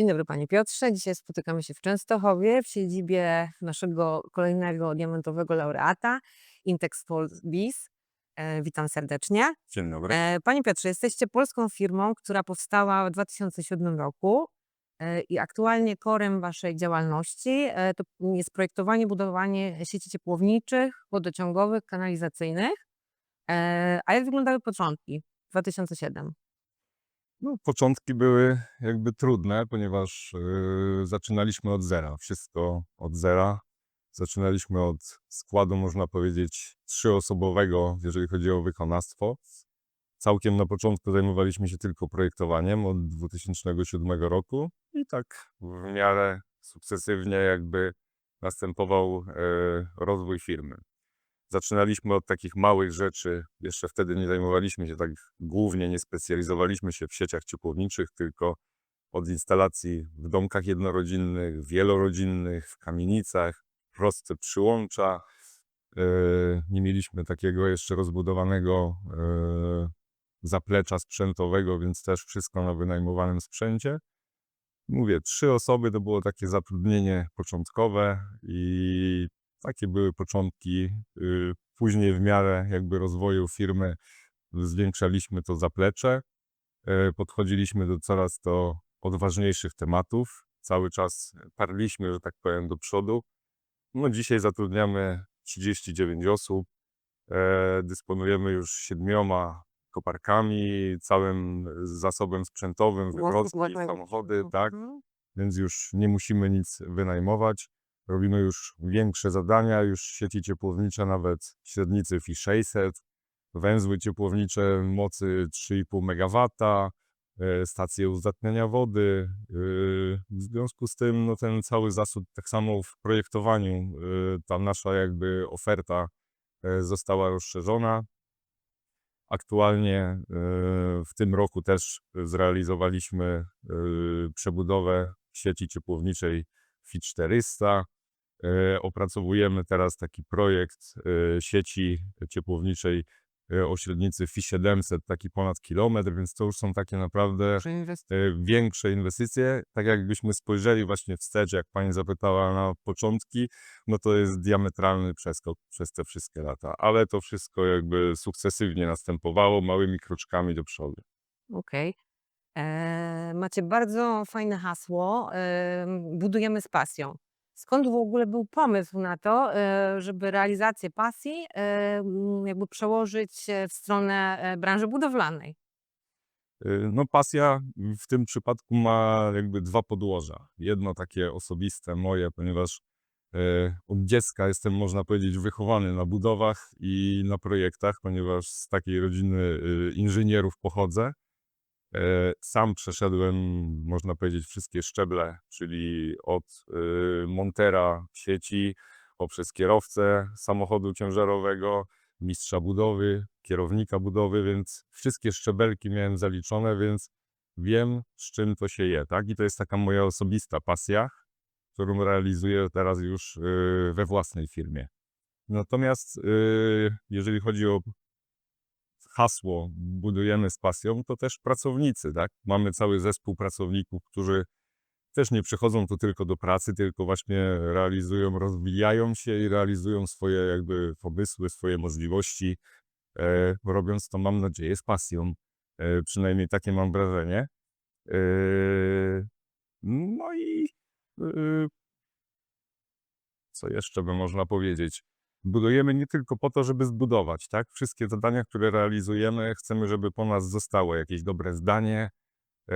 Dzień dobry Panie Piotrze. Dzisiaj spotykamy się w Częstochowie w siedzibie naszego kolejnego diamentowego laureata Intex Biz. E, witam serdecznie. Dzień dobry. E, Panie Piotrze, jesteście polską firmą, która powstała w 2007 roku e, i aktualnie korem Waszej działalności e, to jest projektowanie, budowanie sieci ciepłowniczych, wodociągowych, kanalizacyjnych. E, A jak wyglądały początki 2007? No, początki były jakby trudne, ponieważ yy, zaczynaliśmy od zera. Wszystko od zera. Zaczynaliśmy od składu, można powiedzieć, trzyosobowego, jeżeli chodzi o wykonawstwo. Całkiem na początku zajmowaliśmy się tylko projektowaniem od 2007 roku i tak w miarę sukcesywnie jakby następował yy, rozwój firmy. Zaczynaliśmy od takich małych rzeczy. Jeszcze wtedy nie zajmowaliśmy się tak głównie, nie specjalizowaliśmy się w sieciach ciepłowniczych, tylko od instalacji w domkach jednorodzinnych, wielorodzinnych, w kamienicach, proste przyłącza. Yy, Nie mieliśmy takiego jeszcze rozbudowanego yy, zaplecza sprzętowego, więc też wszystko na wynajmowanym sprzęcie. Mówię, trzy osoby to było takie zatrudnienie początkowe i takie były początki. Y, Później w miarę jakby rozwoju firmy zwiększaliśmy to zaplecze. e, Podchodziliśmy do coraz to odważniejszych tematów. Cały czas parliśmy, że tak powiem, do przodu. No dzisiaj zatrudniamy 39 osób. e, Dysponujemy już siedmioma koparkami, całym zasobem sprzętowym, wywrotki, samochody, tak Mhm. więc już nie musimy nic wynajmować. Robimy już większe zadania, już sieci ciepłownicze, nawet średnicy FI 600, węzły ciepłownicze mocy 3,5 MW, e, stacje uzdatniania wody. yy, W związku z tym no, ten cały zasób, tak samo w projektowaniu, yy, ta nasza jakby oferta e, została rozszerzona. Aktualnie w tym roku też zrealizowaliśmy przebudowę sieci ciepłowniczej FI 400. Yy, Opracowujemy teraz taki projekt yy, sieci ciepłowniczej yy, o średnicy FI 700, taki ponad kilometr, więc to już są takie naprawdę e, większe inwestycje. Tak jakbyśmy spojrzeli właśnie wstecz, jak pani zapytała na początki, no to jest diametralny przeskok przez te wszystkie lata. Ale to wszystko jakby sukcesywnie następowało, małymi kroczkami do przodu. Okej. Eee, Macie bardzo fajne hasło, em, budujemy z pasją. Skąd w ogóle był pomysł na to, e, żeby realizację pasji e, jakby przełożyć e, w stronę branży budowlanej? No pasja w tym przypadku ma jakby dwa podłoża. Jedno takie osobiste moje, ponieważ od dziecka jestem, można powiedzieć, wychowany na budowach i na projektach, ponieważ z takiej rodziny inżynierów pochodzę. E, Sam przeszedłem, można powiedzieć, wszystkie szczeble, czyli od y, montera sieci, poprzez kierowcę samochodu ciężarowego, mistrza budowy, kierownika budowy, więc wszystkie szczebelki miałem zaliczone, więc wiem, z czym to się je, tak? I to jest taka moja osobista pasja, którą realizuję teraz już y, we własnej firmie. Natomiast y, jeżeli chodzi o hasło budujemy z pasją, to też pracownicy, tak? Mamy cały zespół pracowników, którzy też nie przychodzą tu tylko do pracy, tylko właśnie realizują, rozwijają się i realizują swoje jakby pomysły, swoje możliwości, e, robiąc to, mam nadzieję, z pasją. E, przynajmniej takie mam wrażenie. E, no i e, co jeszcze by można powiedzieć? Budujemy nie tylko po to, żeby zbudować, tak? Wszystkie zadania, które realizujemy, chcemy, żeby po nas zostało jakieś dobre zdanie, e,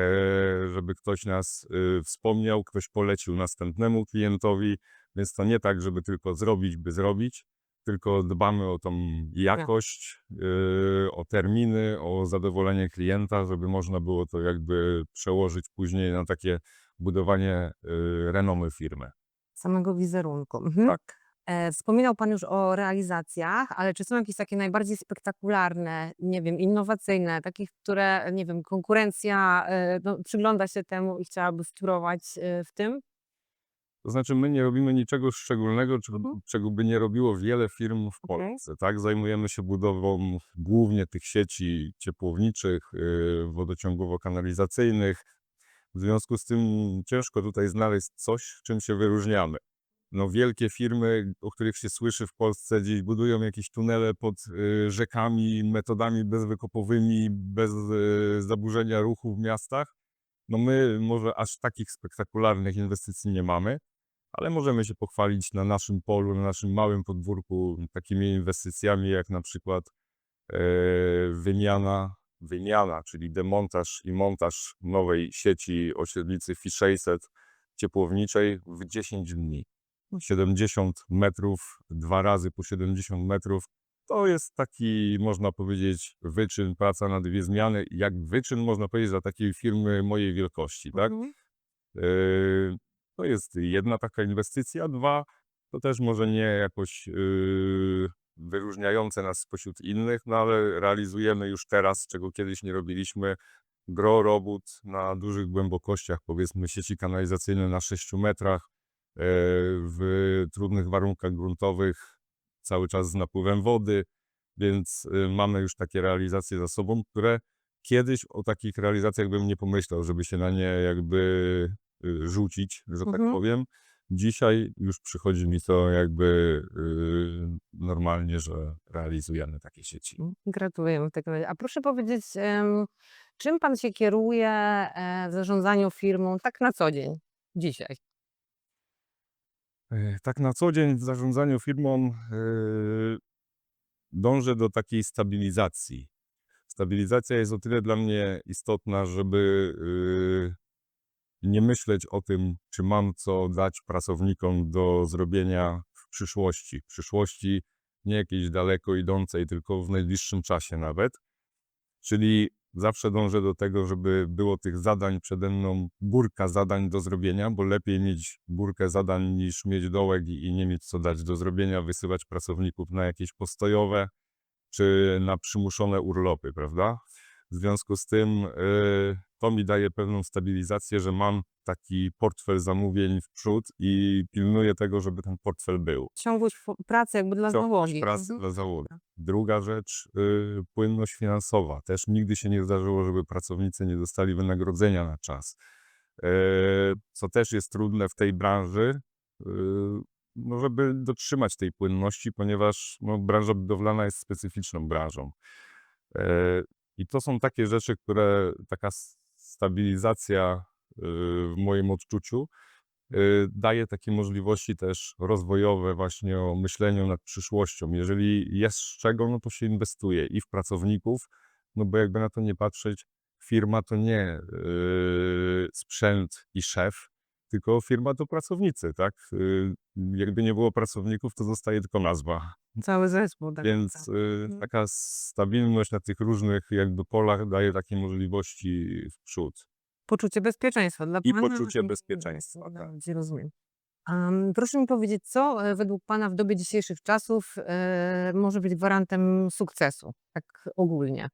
żeby ktoś nas e, wspomniał, ktoś polecił następnemu klientowi, więc to nie tak, żeby tylko zrobić, by zrobić, tylko dbamy o tą jakość, e, o terminy, o zadowolenie klienta, żeby można było to jakby przełożyć później na takie budowanie e, renomy firmy. Samego wizerunku. Mhm. Tak. E, Wspominał Pan już o realizacjach, ale czy są jakieś takie najbardziej spektakularne, nie wiem, innowacyjne, takich, które, nie wiem, konkurencja e, no, przygląda się temu i chciałaby wtórować e, w tym? To znaczy, my nie robimy niczego szczególnego, czego, Mhm. czego by nie robiło wiele firm w Okej. Polsce. Tak? Zajmujemy się budową głównie tych sieci ciepłowniczych, yy, wodociągowo-kanalizacyjnych. W związku z tym ciężko tutaj znaleźć coś, czym się wyróżniamy. No wielkie firmy, o których się słyszy w Polsce, gdzieś budują jakieś tunele pod y, rzekami, metodami bezwykopowymi, bez y, zaburzenia ruchu w miastach. No my może aż takich spektakularnych inwestycji nie mamy, ale możemy się pochwalić na naszym polu, na naszym małym podwórku takimi inwestycjami jak na przykład e, wymiana, wymiana, czyli demontaż i montaż nowej sieci osiedlicy FI 600 ciepłowniczej w 10 dni. 70 metrów, dwa razy po 70 metrów. To jest taki, można powiedzieć, wyczyn, praca na dwie zmiany. Jak wyczyn, można powiedzieć, dla takiej firmy mojej wielkości, tak? Mhm. Yy, To jest jedna taka inwestycja. Dwa, to też może nie jakoś yy, wyróżniające nas spośród innych, no ale realizujemy już teraz, czego kiedyś nie robiliśmy, gro robót na dużych głębokościach, powiedzmy sieci kanalizacyjne na 6 metrach, w trudnych warunkach gruntowych, cały czas z napływem wody, więc yy, mamy już takie realizacje za sobą, które kiedyś o takich realizacjach bym nie pomyślał, żeby się na nie jakby y, rzucić, że tak Mhm. powiem. Dzisiaj już przychodzi mi to jakby y, normalnie, że realizujemy takie sieci. Gratulujemy w takim razie. A proszę powiedzieć, czym pan się kieruje e, w zarządzaniu firmą tak na co dzień, dzisiaj? E, Tak na co dzień w zarządzaniu firmą y, dążę do takiej stabilizacji. Stabilizacja jest o tyle dla mnie istotna, żeby y, nie myśleć o tym, czy mam co dać pracownikom do zrobienia w przyszłości. W przyszłości nie jakiejś daleko idącej, tylko w najbliższym czasie nawet. Czyli zawsze dążę do tego, żeby było tych zadań przede mną górka zadań do zrobienia, bo lepiej mieć górkę zadań niż mieć dołek i i nie mieć co dać do zrobienia, wysyłać pracowników na jakieś postojowe czy na przymuszone urlopy, prawda? W związku z tym y, to mi daje pewną stabilizację, że mam taki portfel zamówień w przód i pilnuję tego, żeby ten portfel był. Ciągłość pracy jakby dla Ciągłość załogi. pracy Mhm. dla załogi. Druga rzecz, y, płynność finansowa. Też nigdy się nie zdarzyło, żeby pracownicy nie dostali wynagrodzenia na czas. E, Co też jest trudne w tej branży, y, no żeby dotrzymać tej płynności, ponieważ no, branża budowlana jest specyficzną branżą. E, I to są takie rzeczy, które taka stabilizacja y, w moim odczuciu y, daje takie możliwości też rozwojowe właśnie o myśleniu nad przyszłością. Jeżeli jest z czego, no to się inwestuje i w pracowników, no bo jakby na to nie patrzeć, firma to nie y, sprzęt i szef, tylko firma to pracownicy, tak? Y, Jakby nie było pracowników, to zostaje tylko nazwa. Cały zespół. Tak Więc naprawdę. y, Mhm. taka stabilność na tych różnych jakby polach daje takie możliwości w przód. Poczucie bezpieczeństwa dla I pana. poczucie i- bezpieczeństwa, i- tak. Rozumiem. Em, proszę mi powiedzieć, co e, według pana w dobie dzisiejszych czasów e, może być gwarantem sukcesu, tak ogólnie?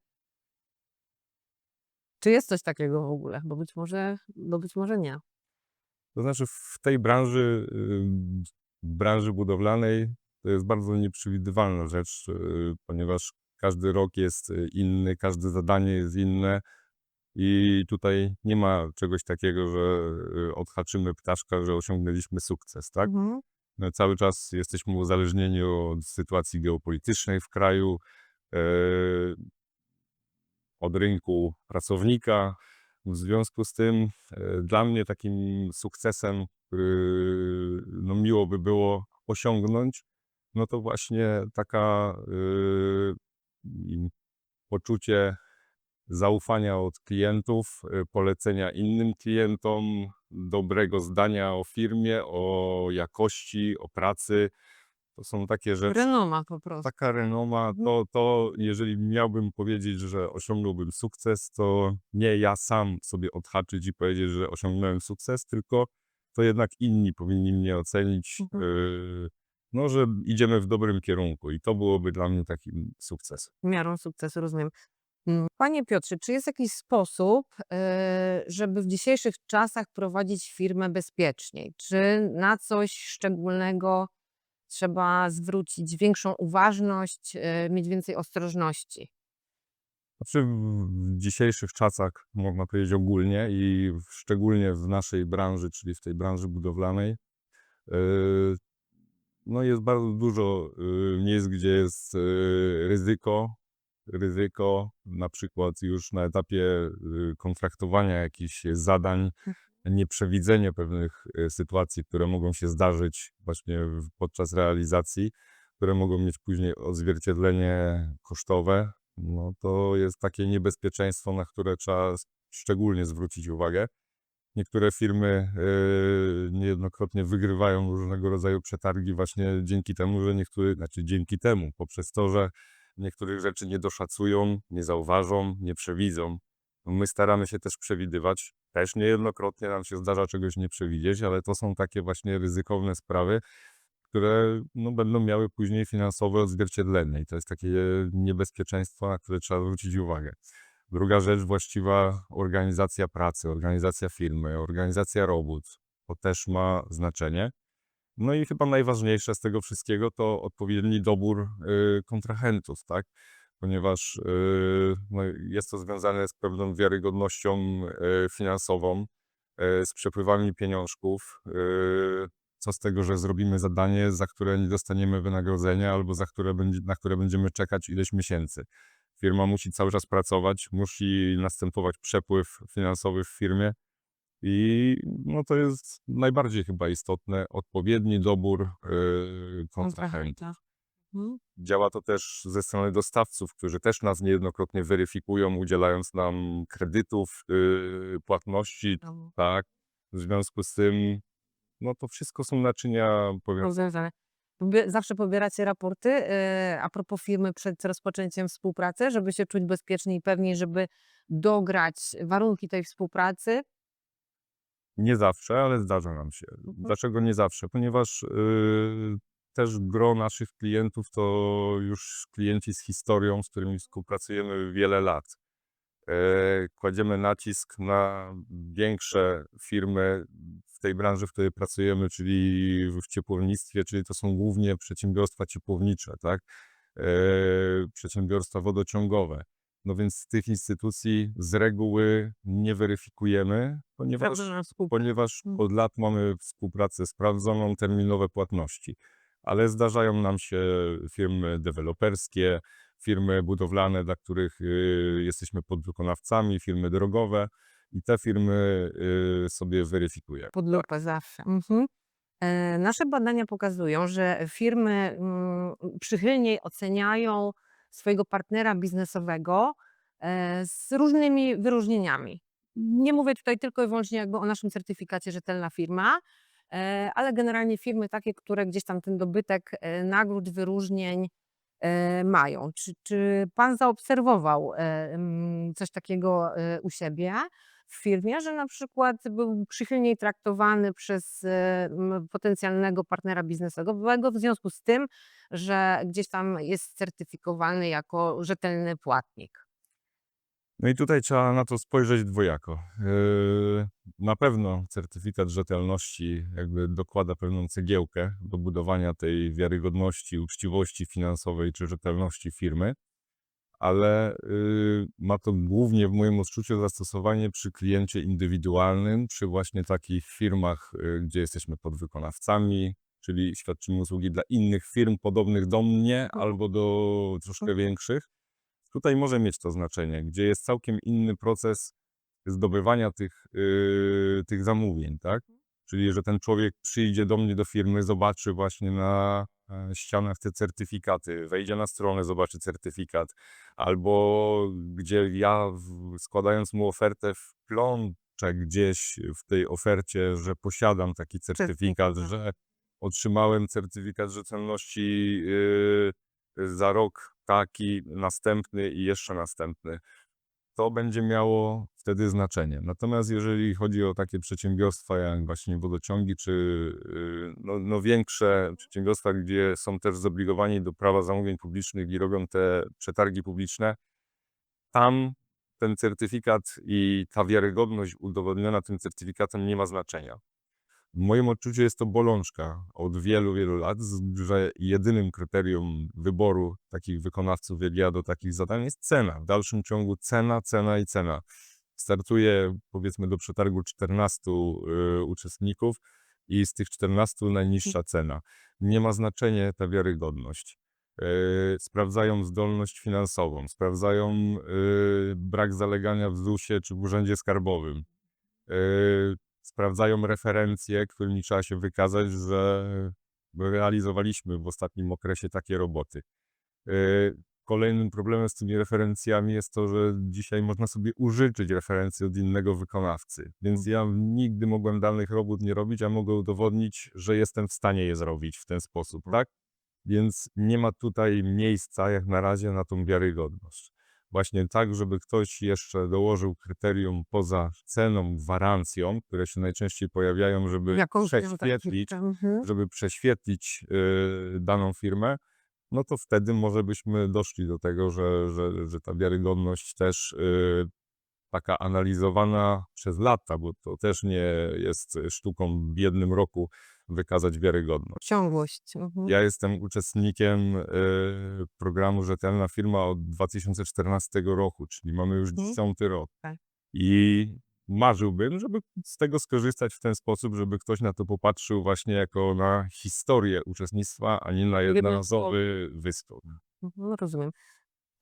Czy jest coś takiego w ogóle? Bo być może, bo być może nie. To znaczy w tej branży, w branży budowlanej to jest bardzo nieprzewidywalna rzecz, y, ponieważ każdy rok jest y, inny, każde zadanie jest inne i tutaj nie ma czegoś takiego, że y, odhaczymy ptaszka, że osiągnęliśmy sukces, tak? Mhm. No, cały czas jesteśmy uzależnieni od sytuacji geopolitycznej w kraju, e, od rynku pracownika. W związku z tym e, dla mnie takim sukcesem, który no, miło by było osiągnąć, no to właśnie taka i poczucie zaufania od klientów, e, polecenia innym klientom, dobrego zdania o firmie, o jakości, o pracy. To są takie rzeczy. Renoma po prostu. Taka renoma, Mhm. to, to jeżeli miałbym powiedzieć, że osiągnąłbym sukces, to nie ja sam sobie odhaczyć i powiedzieć, że osiągnąłem sukces, tylko to jednak inni powinni mnie ocenić, Mhm. yy, no, że idziemy w dobrym kierunku i to byłoby dla mnie takim sukcesem. Miarą sukcesu, rozumiem. Mm, Panie Piotrze, czy jest jakiś sposób, e, żeby w dzisiejszych czasach prowadzić firmę bezpieczniej? Czy na coś szczególnego trzeba zwrócić większą uważność, e, mieć więcej ostrożności? Znaczy w dzisiejszych czasach, można powiedzieć ogólnie i szczególnie w naszej branży, czyli w tej branży budowlanej, yy, no jest bardzo dużo, yy, miejsc, gdzie jest, ryzyko. Ryzyko na przykład już na etapie, kontraktowania jakichś zadań, Mhm. Nieprzewidzenie pewnych, yy, sytuacji, które mogą się zdarzyć właśnie podczas realizacji, które mogą mieć później odzwierciedlenie kosztowe. No to jest takie niebezpieczeństwo, na które trzeba szczególnie zwrócić uwagę. Niektóre firmy, yy, niejednokrotnie wygrywają różnego rodzaju przetargi właśnie dzięki temu, że niektóry znaczy dzięki temu, poprzez to, że niektórych rzeczy nie doszacują, nie zauważą, nie przewidzą. My staramy się też przewidywać. Też niejednokrotnie nam się zdarza czegoś nie przewidzieć, ale to są takie właśnie ryzykowne sprawy, które, no, będą miały później finansowe odzwierciedlenie i to jest takie niebezpieczeństwo, na które trzeba zwrócić uwagę. Druga rzecz, właściwa organizacja pracy, organizacja firmy, organizacja robót. To też ma znaczenie. No i chyba najważniejsze z tego wszystkiego to odpowiedni dobór, yy, kontrahentów, tak? Ponieważ, yy, no jest to związane z pewną wiarygodnością, yy, finansową, yy, z przepływami pieniążków. Co z tego, że zrobimy zadanie, za które nie dostaniemy wynagrodzenia albo za które będzie na które będziemy czekać ileś miesięcy. Firma musi cały czas pracować, musi następować przepływ finansowy w firmie i no to jest najbardziej chyba istotne, odpowiedni dobór, yy, kontrahentów. Mhm. Działa to też ze strony dostawców, którzy też nas niejednokrotnie weryfikują, udzielając nam kredytów, yy, płatności, Brawo. tak? W związku z tym, no to wszystko są naczynia powią Rozwiązane. Wy zawsze pobieracie raporty, yy, a propos firmy przed rozpoczęciem współpracy, żeby się czuć bezpiecznie i pewniej, żeby dograć warunki tej współpracy? Nie zawsze, ale zdarza nam się. Mhm. Dlaczego nie zawsze? Ponieważ, yy, też gros naszych klientów to już klienci z historią, z którymi współpracujemy wiele lat. Yy, kładziemy nacisk na większe firmy w tej branży, w której pracujemy, czyli w ciepłownictwie, czyli to są głównie przedsiębiorstwa ciepłownicze, tak? Yy, przedsiębiorstwa wodociągowe. No więc tych instytucji z reguły nie weryfikujemy, ponieważ ponieważ Mhm. od lat mamy współpracę sprawdzoną, terminowe płatności. Ale zdarzają nam się firmy deweloperskie, firmy budowlane, dla których, yy, jesteśmy podwykonawcami, firmy drogowe i te firmy, yy, sobie weryfikujemy. Pod Tak. lupę zawsze. Mhm. Yy, nasze badania pokazują, że firmy, mm, przychylniej oceniają swojego partnera biznesowego, yy, z różnymi wyróżnieniami. Nie mówię tutaj tylko i wyłącznie jakby o naszym certyfikacie rzetelna firma, ale generalnie firmy takie, które gdzieś tam ten dobytek, yy, nagród, wyróżnień, yy, mają. Czy czy pan zaobserwował, mm, coś takiego, u siebie w firmie, że na przykład był przychylniej traktowany przez, potencjalnego partnera biznesowego w związku z tym, że gdzieś tam jest certyfikowany jako rzetelny płatnik? No i tutaj trzeba na to spojrzeć dwojako. Yy, na pewno certyfikat rzetelności jakby dokłada pewną cegiełkę do budowania tej wiarygodności, uczciwości finansowej czy rzetelności firmy, ale, yy, ma to głównie w moim odczuciu zastosowanie przy kliencie indywidualnym, przy właśnie takich firmach, yy, gdzie jesteśmy podwykonawcami, czyli świadczymy usługi dla innych firm podobnych do mnie Mhm. albo do troszkę większych. Tutaj może mieć to znaczenie, gdzie jest całkiem inny proces zdobywania tych, yy, tych zamówień, tak? Czyli, że ten człowiek przyjdzie do mnie do firmy, zobaczy właśnie na, e, ścianach te certyfikaty, wejdzie na stronę, zobaczy certyfikat, albo gdzie ja składając mu ofertę wplączę gdzieś w tej ofercie, że posiadam taki certyfikat, Certyfikat. że otrzymałem certyfikat rzetelności, yy, za rok taki, następny i jeszcze następny. To będzie miało wtedy znaczenie. Natomiast jeżeli chodzi o takie przedsiębiorstwa jak właśnie wodociągi czy, yy, no no większe przedsiębiorstwa, gdzie są też zobligowani do prawa zamówień publicznych i robią te przetargi publiczne, tam ten certyfikat i ta wiarygodność udowodniona tym certyfikatem nie ma znaczenia. W moim odczuciu jest to bolączka od wielu, wielu lat, że jedynym kryterium wyboru takich wykonawców jak ja do takich zadań jest cena. W dalszym ciągu cena, cena i cena. Startuje powiedzmy do przetargu 14 y, uczestników i z tych 14 najniższa cena. Nie ma znaczenia ta wiarygodność. Y, sprawdzają zdolność finansową, sprawdzają y, brak zalegania w ZUS-ie czy w Urzędzie Skarbowym. Y, sprawdzają referencje, którymi trzeba się wykazać, że realizowaliśmy w ostatnim okresie takie roboty. Y, Kolejnym problemem z tymi referencjami jest to, że dzisiaj można sobie użyczyć referencję od innego wykonawcy. Więc ja nigdy mogłem danych robót nie robić, a mogę udowodnić, że jestem w stanie je zrobić w ten sposób, tak? Więc nie ma tutaj miejsca jak na razie na tą wiarygodność. Właśnie tak, żeby ktoś jeszcze dołożył kryterium poza ceną, gwarancją, które się najczęściej pojawiają, żeby taki prześwietlić, Mhm. żeby prześwietlić y, daną firmę, no to wtedy może byśmy doszli do tego, że, że, że ta wiarygodność też y, taka analizowana przez lata, bo to też nie jest sztuką w jednym roku wykazać wiarygodność. Ciągłość. Mhm. Ja jestem uczestnikiem y, programu Rzetelna Firma od 2014 roku, czyli mamy już Mhm. dziesiąty rok. Tak. I marzyłbym, żeby z tego skorzystać w ten sposób, żeby ktoś na to popatrzył właśnie jako na historię uczestnictwa, a nie na jednorazowy występ. Mhm, rozumiem.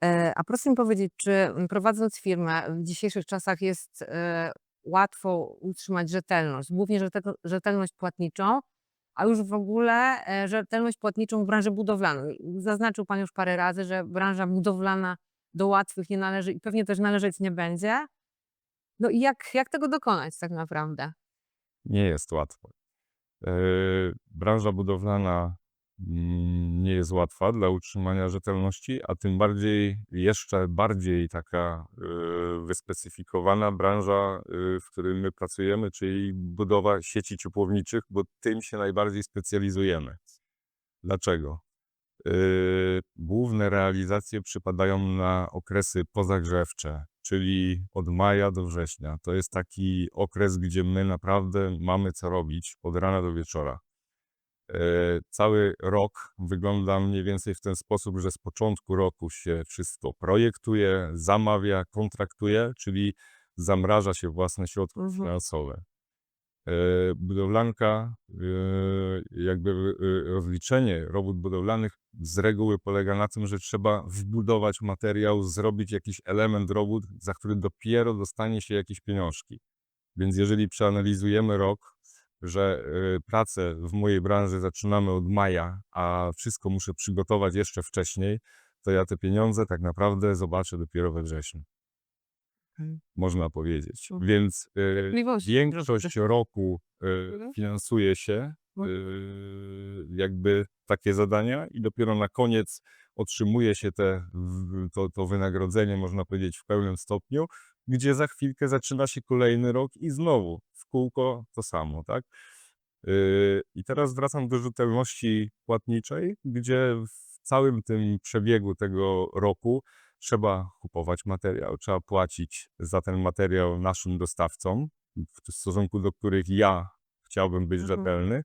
E, a proszę mi powiedzieć, czy m, prowadząc firmę w dzisiejszych czasach jest e, łatwo utrzymać rzetelność, głównie rzetel- rzetelność płatniczą, a już w ogóle rzetelność płatniczą w branży budowlanej. Zaznaczył Pan już parę razy, że branża budowlana do łatwych nie należy i pewnie też należeć nie będzie. No i jak, jak tego dokonać tak naprawdę? Nie jest łatwo. E, Branża budowlana nie jest łatwa dla utrzymania rzetelności, a tym bardziej, jeszcze bardziej taka e, wyspecyfikowana branża, e, w której my pracujemy, czyli budowa sieci ciepłowniczych, bo tym się najbardziej specjalizujemy. Dlaczego? E, Główne realizacje przypadają na okresy pozagrzewcze, czyli od maja do września. To jest taki okres, gdzie my naprawdę mamy co robić od rana do wieczora. E, Cały rok wygląda mniej więcej w ten sposób, że z początku roku się wszystko projektuje, zamawia, kontraktuje, czyli zamraża się własne środki Mhm. finansowe. E, Budowlanka, e, jakby rozliczenie robót budowlanych z reguły polega na tym, że trzeba wbudować materiał, zrobić jakiś element robót, za który dopiero dostanie się jakieś pieniążki. Więc jeżeli przeanalizujemy rok, że e, pracę w mojej branży zaczynamy od maja, a wszystko muszę przygotować jeszcze wcześniej, to ja te pieniądze tak naprawdę zobaczę dopiero we wrześniu. Można powiedzieć. Więc Cierpliwości większość roku Mhm. finansuje się y, jakby takie zadania i dopiero na koniec otrzymuje się te, to, to wynagrodzenie, można powiedzieć, w pełnym stopniu, gdzie za chwilkę zaczyna się kolejny rok i znowu w kółko to samo, tak? Y, I teraz wracam do rzetelności płatniczej, gdzie w całym tym przebiegu tego roku trzeba kupować materiał, trzeba płacić za ten materiał naszym dostawcom, w stosunku do których ja chciałbym być Mhm. rzetelny.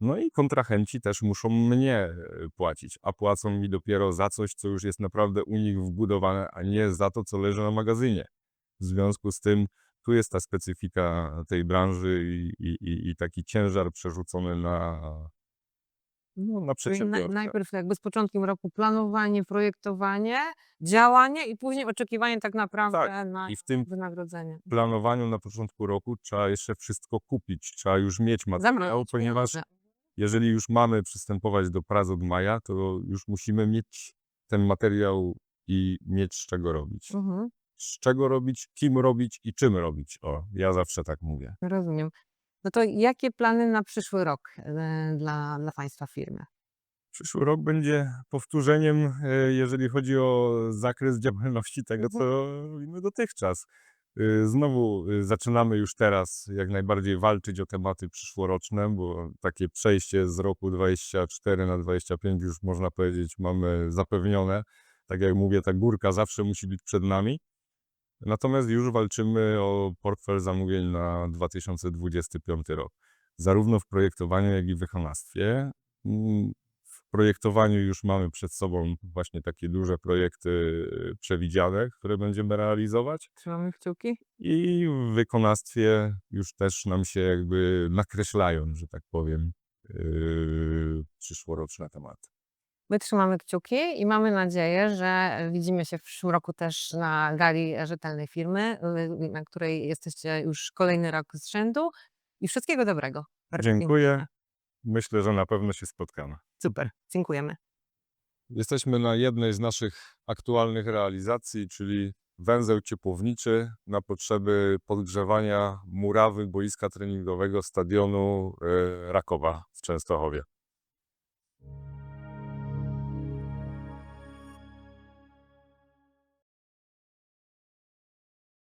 No i kontrahenci też muszą mnie e, płacić, a płacą mi dopiero za coś, co już jest naprawdę u nich wbudowane, a nie za to, co leży na magazynie. W związku z tym tu jest ta specyfika tej branży i, i, i- taki ciężar przerzucony na, no, na Czyli naj- przedsiębiorcę. najpierw jakby z początkiem roku planowanie, projektowanie, działanie i później oczekiwanie tak naprawdę na I w tym wynagrodzenie. planowaniu na początku roku trzeba jeszcze wszystko kupić, trzeba już mieć materiał, Zamrozić ponieważ pieniądze. jeżeli już mamy przystępować do prac od maja, to już musimy mieć ten materiał i mieć z czego robić. Mhm, Z czego robić, kim robić i czym robić. O, ja zawsze tak mówię. rozumiem. No to jakie plany na przyszły rok e, dla, dla Państwa firmy? Przyszły rok będzie powtórzeniem, e, jeżeli chodzi o zakres działalności tego, Mhm. co robimy dotychczas. Y, Znowu zaczynamy już teraz jak najbardziej walczyć o tematy przyszłoroczne, bo takie przejście z roku 24 na 25 już można powiedzieć mamy zapewnione. Tak jak mówię, ta górka zawsze musi być przed nami. Natomiast już walczymy o portfel zamówień na 2025 rok. zarówno w projektowaniu, jak i w wykonawstwie. Mm, W projektowaniu już mamy przed sobą właśnie takie duże projekty y, przewidziane, które będziemy realizować. Trzymamy kciuki. I w wykonawstwie już też nam się jakby nakreślają, że tak powiem, yy, przyszłoroczne tematy. My trzymamy kciuki i mamy nadzieję, że widzimy się w przyszłym roku też na gali rzetelnej firmy, y, na której jesteście już kolejny rok z rzędu. I wszystkiego dobrego. Dziękuję. Myślę, że na pewno się spotkamy. Super. Dziękujemy. Jesteśmy na jednej z naszych aktualnych realizacji, czyli węzeł ciepłowniczy na potrzeby podgrzewania murawy boiska treningowego stadionu e, Rakowa w Częstochowie.